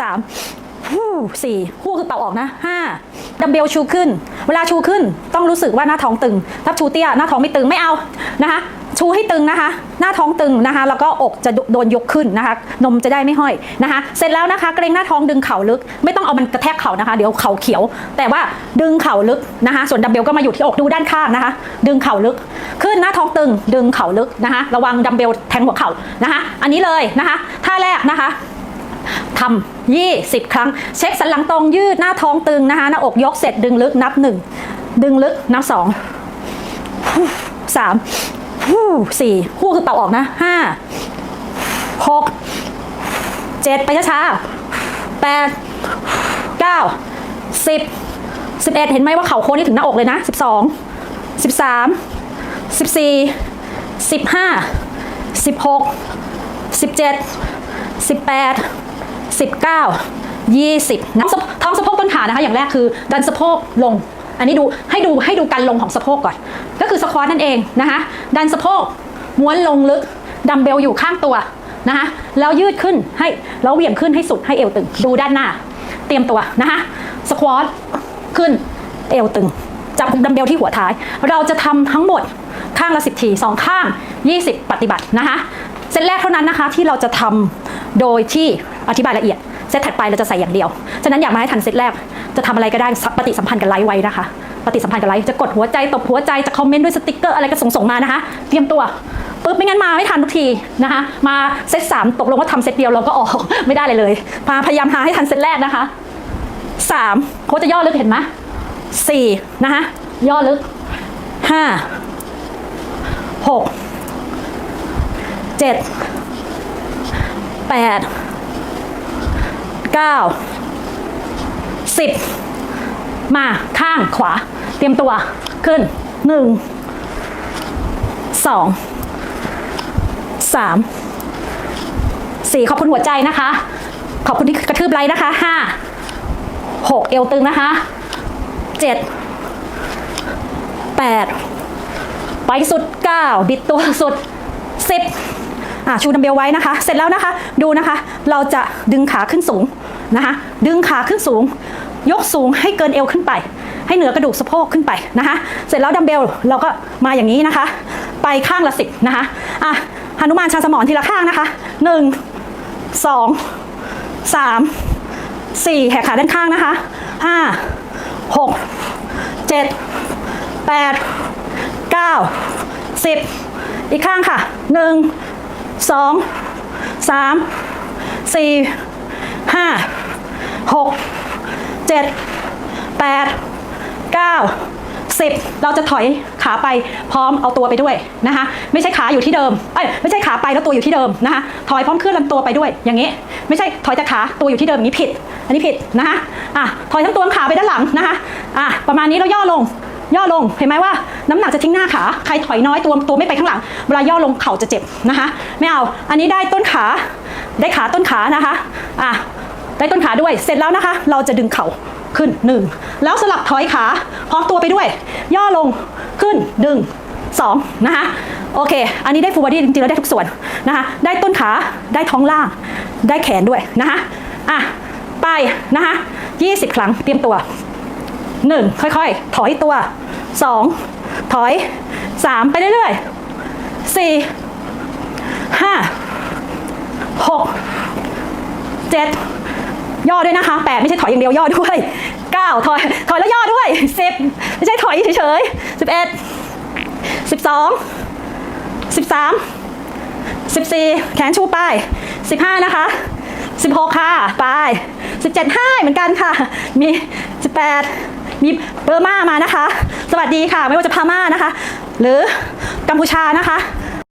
สามสี่ฮู้คือเป่าออกนะห้าดัมเบลชูขึ้น เวลาชูขึ้นต้องรู้สึกว่าหน้าท้องตึงถ้าชูเตี้ยหน้าท้องไม่ตึงไม่เอานะคะ ชูให้ตึงนะคะ หน้าท้องตึงนะคะ แล้วก็อกจะโดนยกขึ้นนะคะ นมจะได้ไม่ห้อยนะคะ เสร็จแล้วนะคะ เกรงหน้าท้องดึงเข่าลึก ไม่ต้องเอามันกระแทกเข่านะคะ เดี๋ยวเข่าเขียว แต่ว่าดึงเข่าลึกนะคะ ส่วนดัมเบลก็มาอยู่ที่อกดูด้านข้างนะคะ ดึงเข่าลึก ขึ้นหน้าท้องตึง ดึงเข่าลึกนะคะ ระวังดัมเบลแทงหัวเข่านะคะ อันนี้เลยนะคะท่าแรกนะคะ ทำ20ครั้ง เช็คสันหลังตรงยืดหน้าท้องตึงนะคะหน้าอกยกเสร็จดึงลึกนับ1ดึงลึกนับ2ฮู้สามสี่ฮู้คือเป่าออกนะห้าหกเจ็ดไปช้าๆแปดเก้าสิบสิบเอ็ดเห็นไหมว่าเข่าโค้งนี่ถึงหน้าอกเลยนะสิบสองสิบสามสิบสี่สิบห้าสิบหกสิบเจ็ด สิบแปด19 20นะท้องสะโพกต้นขานะคะ อย่างแรกคือดันสะโพกลง อันนี้ดูให้ดูให้ดูการลงของสะโพกก่อน ก็คือสควอตนั่นเองนะคะ ดันสะโพกม้วนลงลึกดัมเบลอยู่ข้างตัวนะคะแล้วยืดขึ้นให้แล้วเหวี่ยงขึ้นให้สุดให้เอวตึง ดูด้านหน้า เตรียมตัวนะคะสควอตขึ้นเอวตึง จับดัมเบลที่หัวท้าย เราจะทำทั้งหมดข้างละ 10 ทีสองข้าง 20 ปฏิบัตินะคะเซตแรกเท่านั้นนะคะที่เราจะทำ โดยที่อธิบายละเอียดเซตถัดไปเราจะใส่อย่างเดียว ฉะนั้นอยากมาให้ทันเซตแรก จะทำอะไรก็ได้ปฏิสัมพันธ์กับไลฟ์ไว้นะคะ ปฏิสัมพันธ์กับไลฟ์จะกดหัวใจตบหัวใจจะคอมเมนต์ด้วยสติกเกอร์อะไรก็ส่งส่งมานะคะ เตรียมตัวปุ๊บไม่งั้นมาไม่ทันทุกทีนะคะ มาเซตสามตกลงว่าทำเซตเดียวเราก็ออกไม่ได้เลยเลย มาพยายามหาให้ทันเซตแรกนะคะสามโค้ชจะย่อลึกเห็นไหมสี่นะคะย่อลึกห้าหกเจ็ด แปดเก้าสิบมาข้างขวา เตรียมตัวขึ้นหนึ่งสองสามสี่ขอบคุณหัวใจนะคะ ขอบคุณที่กระทืบไลค์นะคะห้าหกเอวตึงนะคะเจ็ดแปดไปสุดเก้าบิดตัวสุดสิบ อะชูดัมเบลไว้นะคะ เสร็จแล้วนะคะ ดูนะคะ เราจะดึงขาขึ้นสูงนะคะ ดึงขาขึ้นสูง ยกสูงให้เกินเอวขึ้นไป ให้เหนือกระดูกสะโพกขึ้นไปนะคะ เสร็จแล้วดัมเบลเราก็มาอย่างนี้นะคะ ไปข้างละสิบนะคะอะหนุมานชาสมอนทีละข้างนะคะหนึ่งสองสามสี่แหกขาด้านข้างนะคะห้าหกเจ็ดแปดเก้าสิบอีกข้างค่ะหนึ่ง สองสามสี่ห้าหกเจ็ดแปดเก้าสิบเราจะถอยขาไปพร้อมเอาตัวไปด้วยนะคะ ไม่ใช่ขาอยู่ที่เดิมเอ้ยไม่ใช่ขาไปแล้วตัวอยู่ที่เดิมนะคะถอยพร้อมเคลื่อนลำตัวไปด้วยอย่างนี้ ไม่ใช่ถอยแต่ขาตัวอยู่ที่เดิมอย่างนี้ผิด อันนี้ผิดนะคะอะถอยทั้งตัวขาไปด้านหลังนะคะอะประมาณนี้เราย่อลง ย่อลงเห็นไหมว่าน้ำหนักจะทิ้งหน้าขาใครถอยน้อยตัวตัวไม่ไปข้างหลังเวลาย่อลงเข่าจะเจ็บนะคะไม่เอาอันนี้ได้ต้นขาได้ขาต้นขานะคะอะได้ต้นขาด้วยเสร็จแล้วนะคะ เราจะดึงเข่าขึ้นหนึ่งแล้วสลับถอยขาพร้อมตัวไปด้วย ย่อลงขึ้นดึงสองนะคะโอเค อันนี้ได้ฟูลบอดี้จริงๆแล้วได้ทุกส่วนนะคะได้ต้นขาได้ท้องล่าง ได้แขนด้วยนะคะอะไปนะคะ20 ครั้งเตรียมตัว หนึ่งค่อยๆ ถอยตัวสองถอยสามไปเรื่อยๆสี่ห้าหกเจ็ดย่อด้วยนะคะแปดไม่ใช่ถอยอย่างเดียวย่อด้วยเก้าถอย ถอยแล้วย่อด้วยสิบไม่ใช่ถอยเฉยๆสิบเอ็ดสิบสองสิบสามสิบสี่แขนชูไปสิบห้านะคะสิบหกค่ะ ไปสิบเจ็ดห้าเหมือนกันค่ะ มีสิบแปด มีเบอร์มามานะคะ สวัสดีค่ะ ไม่ว่าจะพม่านะคะ หรือกัมพูชานะคะ